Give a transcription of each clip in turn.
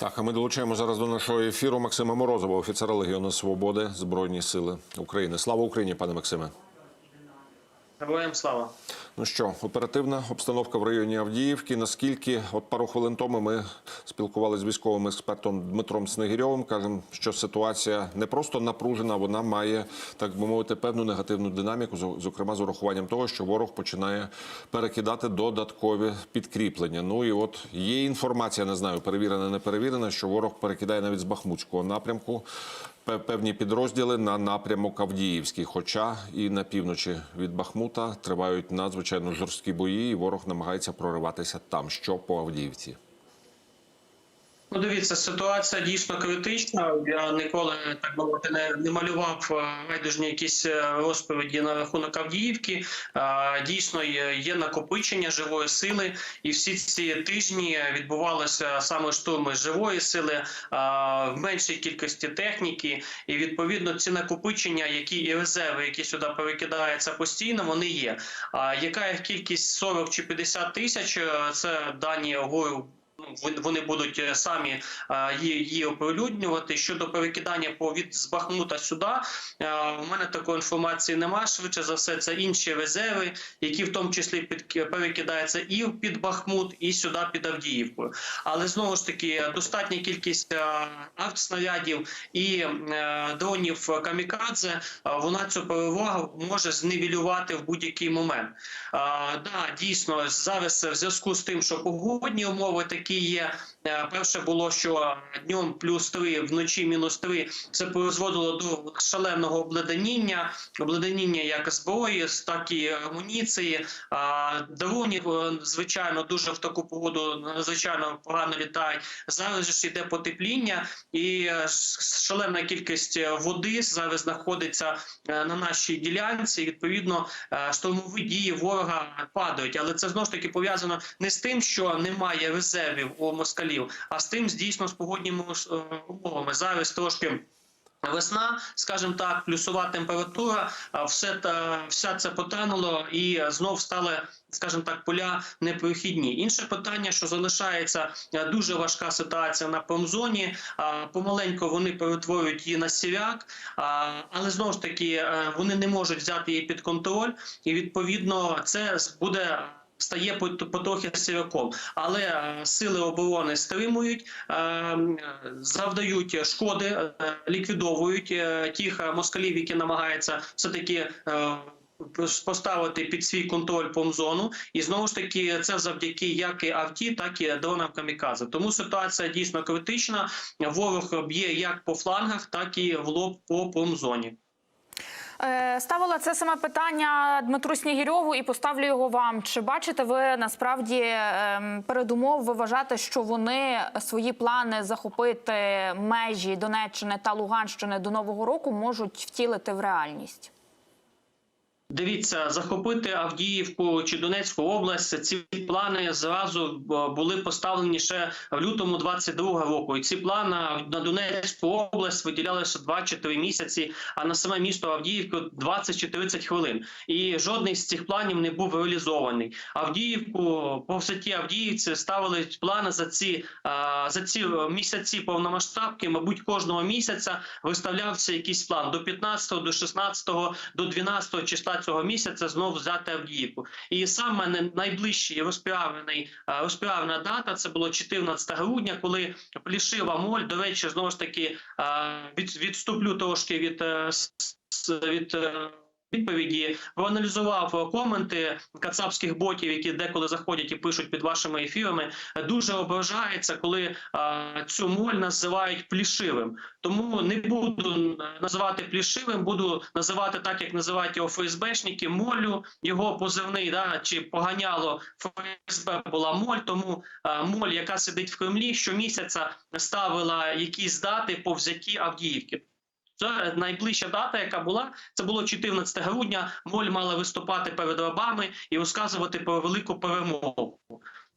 Так, а ми долучаємо зараз до нашого ефіру Максима Морозова, офіцера Легіону Свободи Збройні Сили України. Слава Україні, пане Максиме. Героям слава. Ну що, оперативна обстановка в районі Авдіївки. Наскільки от пару хвилин тому ми спілкувалися з військовим експертом Дмитром Снегирьовим. кажемо, що ситуація не просто напружена, вона має так би мовити певну негативну динаміку, зо- зокрема з урахуванням того, що ворог починає перекидати додаткові підкріплення. Ну і от є інформація, не знаю, перевірена, не перевірена, що ворог перекидає навіть з Бахмутського напрямку. Пе- Певні підрозділи на напрямок Авдіївський, хоча і на півночі від Бахмута тривають надзвичайно жорсткі бої, і ворог намагається прориватися там. Що по Авдіївці? Ну, дивіться, ситуація дійсно критична. Я ніколи так би мовити не, не малював е, райдужні якісь е, розповіді на рахунок Авдіївки. Е, Дійсно, є, накопичення живої сили, і всі ці тижні відбувалися саме штурми живої сили е, в меншій кількості техніки. І відповідно ці накопичення, які і резерви, які сюди перекидаються постійно, вони є. А яка їх кількість 40 чи 50 тисяч? е, Це дані вон- вони будуть е, самі е, її, оприлюднювати. Щодо перекидання по від з Бахмута сюди, е, у мене такої інформації немає. Швидше за все, це інші резерви, які в тому числі під перекидаються і під Бахмут, і сюди під Авдіївкою. Але знову ж таки, достатня кількість е, артснарядів і е, дронів камікадзе. е, Вона цю перевагу може зневілювати в будь-який момент. А, да, дійсно, зараз в зв'язку з тим, що погодні умови такі є. е, Перше було, що днем плюс 3, вночі мінус 3, це призводило до шаленого обледеніння, обледеніння як зброї, так і амуніції. А, Дронів, е, звичайно, дуже в таку погоду надзвичайно погано літають. Зараз ж іде потепління, і е, шалена кількість води зараз знаходиться на нашій ділянці. Відповідно, штурмові дії ворога падають. Але це знову ж таки пов'язано не з тим, що немає резервів у москалів, а з тим, дійсно з погодніми е, умовами. Зараз трошки. Весна, скажімо так, плюсова температура, все та вся це потануло і знов стали, скажімо так, поля непрохідні. Інше питання, що залишається е, дуже важка ситуація на промзоні. Помаленько вони перетворюють її на сіряк, але знову ж таки е, вони не можуть взяти її під контроль, і відповідно це буде. Стає пот- потрохи сіряком, але е, сили оборони стримують, е, завдають шкоди, е, ліквідовують тих москалів, які намагаються все таки. Поставити під свій контроль промзону, і знову ж таки це завдяки як і авті, так і дронам камікадзе. Тому ситуація дійсно критична. Ворог б'є як по флангах, так і в лоб по промзоні. Е, Ставила це саме питання Дмитру Снігірьову і поставлю його вам. Чи бачите ви насправді ем, передумов? Ви вважаєте, що вони свої плани захопити межі Донеччини та Луганщини до нового року можуть втілити в реальність? Дивіться, захопити Авдіївку чи Донецьку область. Ці плани зразу е, були поставлені ще в лютому 22 року. І ці плани на Донецьку область виділялися 2 чи 3 місяці, а на саме місто Авдіївку 20 чи 30 хвилин. І жодний з цих планів не був реалізований. Авдіївку по всіті Авдіївці ставили плани за ці за ці місяці повномасштабки. Мабуть, кожного місяця виставлявся якийсь план до 15, до 16, до 12 числа цього місяця знову взяти Авдіївку. І саме найближчий розправлений е, дата це було 14 грудня, коли Плішива Моль, до речі, знову ж таки е, від, відступлю трошки від, е, від відповіді, проаналізував коменти кацапських ботів, які деколи заходять і пишуть під вашими ефірами. Дуже ображається, коли а, цю моль називають плішивим. Тому не буду називати плішивим, буду називати так, як називають його ФСБшники, молю. Його позивний да чи поганяло ФСБ була моль. Тому а, моль, яка сидить в Кремлі, щомісяця ставила якісь дати по взятті Авдіївки. Це найближча дата, яка була, це було 14 грудня. Моль мала виступати перед рабами і розказувати про велику перемогу.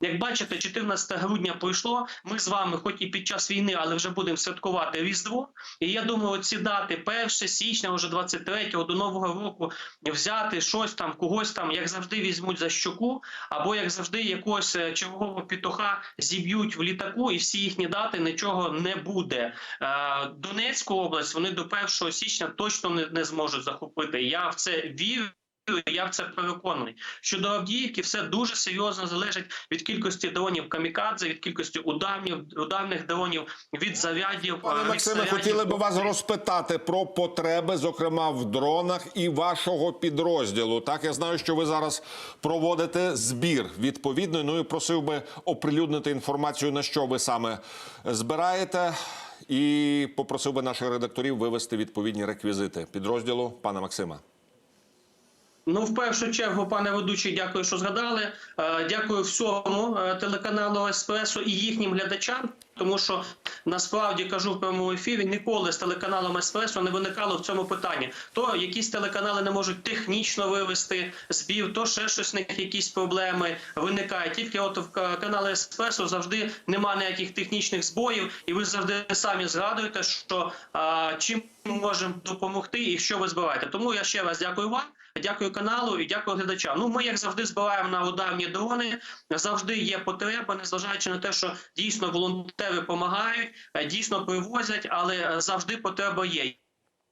Як бачите, 14 грудня пройшло. Ми з вами, хоч і під час війни, але вже будемо святкувати Різдво. І я думаю, ці дати 1 січня, вже 23-го до нового року, взяти щось там, когось там, як завжди, візьмуть за щоку, або як завжди, якогось е, чергового пітуха зіб'ють в літаку, і всі їхні дати нічого не буде. Е, Донецьку область вони до 1 січня точно не, не зможуть захопити. Я в це вірю. Я в це переконаний. Щодо Авдіївки, все дуже серйозно залежить від кількості дронів камікадзе, від кількості ударних, ударних дронів, від зарядів. Пане від Максиме, хотіли би вас розпитати про потреби, зокрема в дронах і вашого підрозділу. Так, я знаю, що ви зараз проводите збір відповідний. Ну і просив би оприлюднити інформацію, на що ви саме збираєте. І попросив би наших редакторів вивести відповідні реквізити підрозділу пана Максима. Ну, в першу чергу, пане ведучий, дякую, що згадали. Е, Дякую всьому е, телеканалу Еспресо і їхнім глядачам. Тому що насправді кажу в прямому ефірі, ніколи з телеканалом Еспресо не виникало в цьому питанні. То якісь телеканали не можуть технічно вивести збір, то ще щось них якісь проблеми виникають. Тільки от в ка- каналі Еспресо завжди немає ніяких технічних збоїв, і ви завжди самі згадуєте, що а, чим ми можемо допомогти і що ви збираєте. Тому я ще раз дякую вам. Дякую каналу і дякую глядачам. Ну, ми, як завжди, збираємо на ударні дрони. Завжди є потреба, незважаючи на те, що дійсно волонтери допомагають, е, дійсно привозять, але е, завжди потреба є.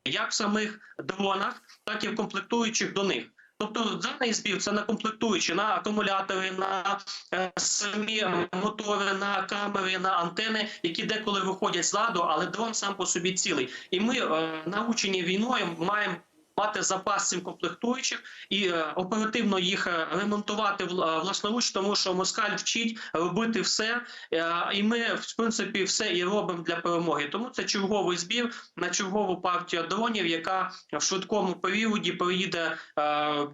Як в самих дронах, так і в комплектуючих до них. Тобто даний збір це на комплектуючі, на акумулятори, на е, самі мотори, на камери, на антени, які деколи виходять з ладу, але дрон сам по собі цілий. І ми, е, научені війною, маємо мати запас цим комплектуючих і е, оперативно їх е, ремонтувати вл- власноруч, тому що москаль вчить робити все, е, і ми в принципі все і робимо для перемоги. Тому це черговий збір на чергову партію дронів, яка в швидкому періоді приїде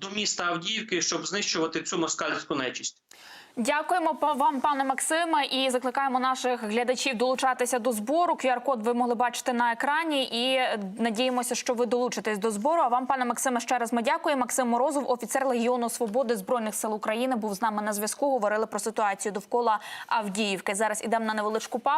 до міста Авдіївки, щоб знищувати цю москальську нечисть. Дякуємо вам, пане Максиме, і закликаємо наших глядачів долучатися до збору. QR-код ви могли бачити на екрані, і надіємося, що ви долучитесь до збору. А вам, пане Максиме, ще раз ми дякуємо. Максим Морозов, офіцер Легіону Свободи збройних сил України, був з нами на зв'язку. Говорили про ситуацію довкола Авдіївки. Зараз ідемо на невеличку паузу.